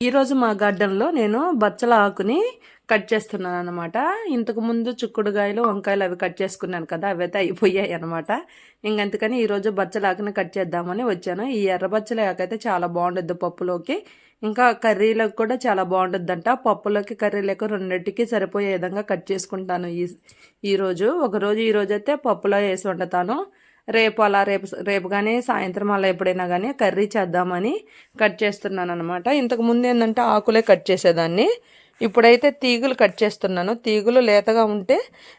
ఈరోజు మా గార్డెన్లో నేను బచ్చల ఆకుని కట్ చేస్తున్నాను అనమాట ఇంతకుముందు చుక్కుడుగాయలు వంకాయలు అవి కట్ చేసుకున్నాను కదా అవి అయితే అయిపోయాయి అనమాట ఇంకంతకని ఈరోజు బచ్చల ఆకుని కట్ చేద్దామని వచ్చాను. ఈ ఎర్ర బచ్చల ఆకు అయితే చాలా బాగుంటుంది పప్పులోకి. ఇంకా కర్రీలకు కూడా చాలా బాగుంటుందంట పప్పులోకి కర్రీలకు రెండింటికి సరిపోయే విధంగా కట్ చేసుకుంటాను ఈ ఈరోజు ఒకరోజు ఈరోజు అయితే పప్పులో వేసి వండుతాను. రేపు అలా రేపు రేపు కానీ సాయంత్రం అలా ఎప్పుడైనా కానీ కర్రీ చేద్దామని కట్ చేస్తున్నాను అనమాట ఇంతకు ముందు ఏంటంటే ఆకులే కట్ చేసేదాన్ని. ఇప్పుడైతే తీగులు కట్ చేస్తున్నాను. తీగులు లేతగా ఉంటే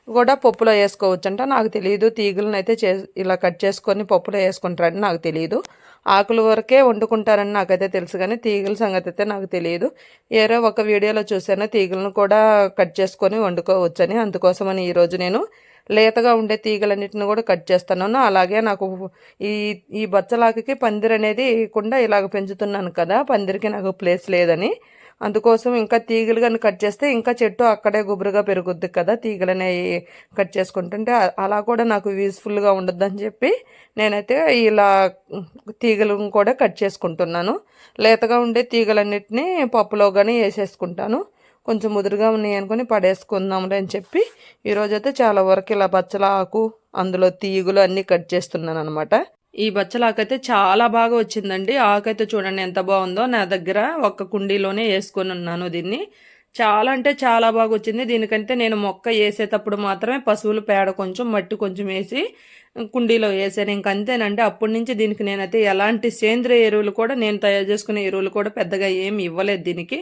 కూడా పప్పులో వేసుకోవచ్చు అంట నాకు తెలియదు తీగులను అయితే చే ఇలా కట్ చేసుకొని పప్పులో వేసుకుంటారని నాకు తెలియదు ఆకుల వరకే వండుకుంటారని నాకైతే తెలుసు కానీ తీగల సంగతి అయితే నాకు తెలియదు ఏదో ఒక వీడియోలో చూసాను తీగలను కూడా కట్ చేసుకొని వండుకోవచ్చని. అందుకోసమని ఈరోజు నేను లేతగా ఉండే తీగలన్నిటిని కూడా కట్ చేస్తున్నాను అలాగే నాకు ఈ ఈ బచ్చలాకకి పందిరి అనేది వేయకుండా ఇలాగ పెంచుతున్నాను కదా పందిరికి నాకు ప్లేస్ లేదని. అందుకోసం ఇంకా తీగలు కానీ కట్ చేస్తే ఇంకా చెట్టు అక్కడే గుబురుగా పెరుగుద్ది కదా తీగలు కట్ చేసుకుంటుంటే అలా కూడా నాకు యూస్ఫుల్గా ఉండద్దని చెప్పి నేనైతే ఇలా తీగలను కూడా కట్ చేసుకుంటున్నాను. లేతగా ఉండే తీగలన్నిటినీ పప్పులో కానీ వేసేసుకుంటాను. కొంచెం ముదురుగా ఉన్నాయి అనుకుని పడేసుకుందాంలే అని చెప్పి ఈరోజైతే చాలా వరకు ఇలా బచ్చల ఆకు అందులో తీగులు అన్నీ కట్ చేస్తున్నాను అనమాట ఈ బచ్చలాకైతే అయితే చాలా బాగా వచ్చిందండి. ఆకు అయితే చూడండి ఎంత బాగుందో. నా దగ్గర ఒక్క కుండీలోనే వేసుకొని ఉన్నాను దీన్ని. చాలా అంటే చాలా బాగా వచ్చింది. దీనికంటే నేను మొక్క వేసేటప్పుడు మాత్రమే పశువుల పేడ కొంచెం మట్టి కొంచెం వేసి కుండీలో వేసాను. ఇంకంతేనండి అప్పటి నుంచి దీనికి నేనైతే ఎలాంటి సేంద్రియ ఎరువులు కూడా నేను తయారు చేసుకునే ఎరువులు కూడా పెద్దగా ఏమి ఇవ్వలేదు దీనికి.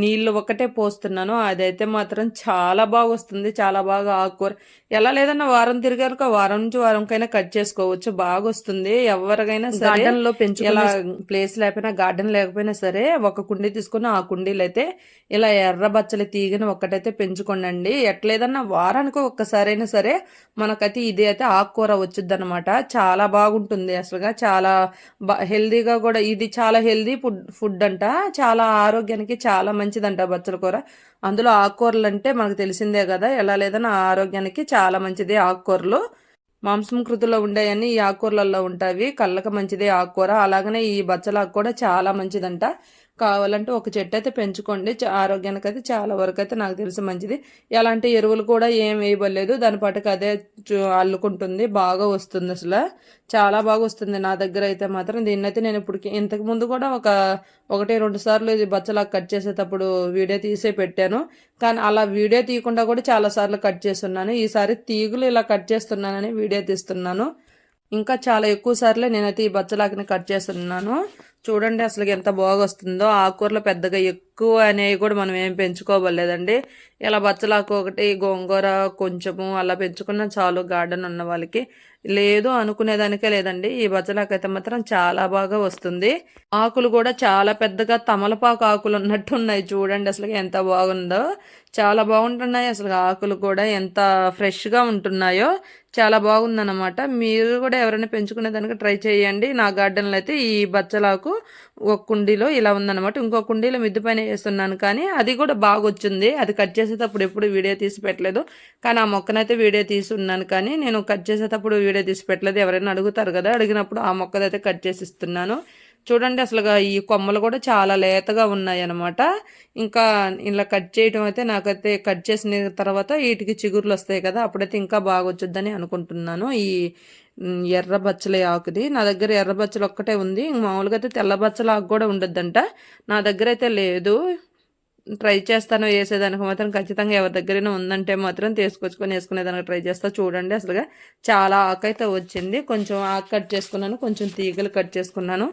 నీళ్ళు ఒకటే పోస్తున్నాను. అదైతే మాత్రం చాలా బాగా వస్తుంది చాలా బాగా ఆకుకూర. ఎలా లేదన్నా వారం తిరిగాక వారం నుంచి వారంకైనా కట్ చేసుకోవచ్చు. బాగా వస్తుంది ఎవరికైనా గార్డెన్లో పెంచు ఎలా ప్లేస్ లేకపోయినా గార్డెన్ లేకపోయినా సరే ఒక కుండీ తీసుకుని ఆ కుండీలు అయితే ఇలా ఎర్ర బచ్చల తీగని ఒక్కటైతే పెంచుకోండి ఎట్లేదన్నా వారానికి ఒక్కసారైనా సరే మనకైతే ఇది అయితే ఆకుకూర వచ్చింది అనమాట చాలా బాగుంటుంది అసలుగా. చాలా హెల్దీగా కూడా ఇది చాలా హెల్దీ ఫుడ్ ఫుడ్ అంట చాలా ఆరోగ్యానికి చాలా చాలా మంచిదంట బచ్చల కూర. అందులో ఆకుకూరలు అంటే మనకు తెలిసిందే కదా ఎలా లేదన్నా ఆరోగ్యానికి చాలా మంచిది ఆకుకూరలు. మాంసం కృతిలో ఉండేవన్నీ ఈ ఆకుకూరలలో ఉంటాయి. కళ్ళకి మంచిది ఆకుకూర. అలాగనే ఈ బచ్చలాకు కూడా చాలా మంచిదంట. కావాలంటే ఒక చెట్టు అయితే పెంచుకోండి. ఆరోగ్యానికి అయితే చాలా వరకు అయితే నాకు తెలిసి మంచిది. ఎలాంటి ఎరువులు కూడా ఏం వేయబడలేదు. దాని పాటుకు అదే అల్లుకుంటుంది. బాగా వస్తుంది అసలు. చాలా బాగా వస్తుంది నా దగ్గర అయితే మాత్రం. దీన్ని అయితే నేను ఇప్పుడు ఇంతకు ముందు కూడా ఒక ఒకటి రెండు సార్లు ఇది బచ్చలా కట్ చేసేటప్పుడు వీడియో తీసే పెట్టాను. కానీ అలా వీడియో తీయకుండా కూడా చాలా సార్లు కట్ చేస్తున్నాను. ఈసారి తీగులు ఇలా కట్ చేస్తున్నానని వీడియో తీస్తున్నాను. ఇంకా చాలా ఎక్కువ సార్లే నేనైతే ఈ బచ్చలాకిని కట్ చేస్తున్నాను. చూడండి అసలు ఎంత బాగా వస్తుందో ఆకుకూరలు పెద్దగా ఎక్కువ అనేవి కూడా మనం ఏం పెంచుకోవలేదండి ఇలా బచ్చలాకు ఒకటి గోంగూర కొంచెము అలా పెంచుకున్న చాలు గార్డెన్ ఉన్న వాళ్ళకి. లేదు అనుకునేదానికే లేదండి. ఈ బచ్చలాకు అయితే మాత్రం చాలా బాగా వస్తుంది. ఆకులు కూడా చాలా పెద్దగా తమలపాకు ఆకులు ఉన్నట్టు ఉన్నాయి. చూడండి అసలు ఎంత బాగుందో. చాలా బాగుంటున్నాయి అసలు ఆకులు కూడా. ఎంత ఫ్రెష్గా ఉంటున్నాయో చాలా బాగుందన్నమాట. మీరు కూడా ఎవరైనా పెంచుకునే దానికి ట్రై చేయండి. నా గార్డెన్లో అయితే ఈ బచ్చలాకు ఒక కుండీలో ఇలా ఉందన్నమాట. ఇంకో కుండీలో మిద్దు పైన వేస్తున్నాను కానీ అది కూడా బాగా వచ్చింది అది కట్ చేసేటప్పుడు ఎప్పుడు వీడియో తీసి పెట్టలేదు. కానీ ఆ మొక్కనైతే వీడియో తీసి ఉన్నాను కానీ నేను కట్ చేసేటప్పుడు వీడియో తీసి పెట్టలేదు. ఎవరైనా అడుగుతారు కదా అడిగినప్పుడు ఆ మొక్కదైతే కట్ చేసి ఇస్తున్నాను. చూడండి అసలుగా ఈ కొమ్మలు కూడా చాలా లేతగా ఉన్నాయి అనమాట ఇంకా ఇలా కట్ చేయడం అయితే నాకైతే కట్ చేసిన తర్వాత వీటికి చిగురులు వస్తాయి కదా అప్పుడైతే ఇంకా బాగా వచ్చుద్దని అనుకుంటున్నాను. ఈ ఎర్ర బచ్చల ఆకుది. నా దగ్గర ఎర్ర బచ్చలు ఒక్కటే ఉంది. మామూలుగా అయితే తెల్ల బచ్చల ఆకు కూడా ఉండొద్దంట. నా దగ్గర అయితే లేదు. ట్రై చేస్తాను వేసేదానికి మాత్రం ఖచ్చితంగా ఎవరి దగ్గరైనా ఉందంటే మాత్రం తీసుకొచ్చుకొని వేసుకునేదానికి ట్రై చేస్తా. చూడండి అసలుగా చాలా ఆకు అయితే వచ్చింది. కొంచెం ఆకు కట్ చేసుకున్నాను కొంచెం తీగలు కట్ చేసుకున్నాను.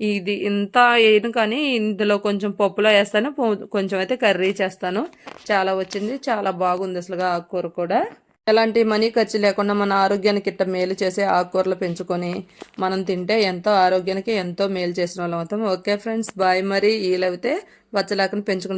ఇది ఇంత వేయను కానీ ఇందులో కొంచెం పప్పులో వేస్తాను. కొంచెం అయితే కర్రీ చేస్తాను. చాలా వచ్చింది. చాలా బాగుంది అసలుగా ఆకుకూర కూడా. ఎలాంటి మనీ ఖర్చు లేకుండా మన ఆరోగ్యానికి ఇట్ట మేలు చేసే ఆకుకూరలు పెంచుకొని మనం తింటే ఎంతో ఆరోగ్యానికి ఎంతో మేలు చేసిన వాళ్ళం అవుతాం. ఓకే ఫ్రెండ్స్ బాయ్ మరి. వీలైతే బచ్చలాకని పెంచుకుని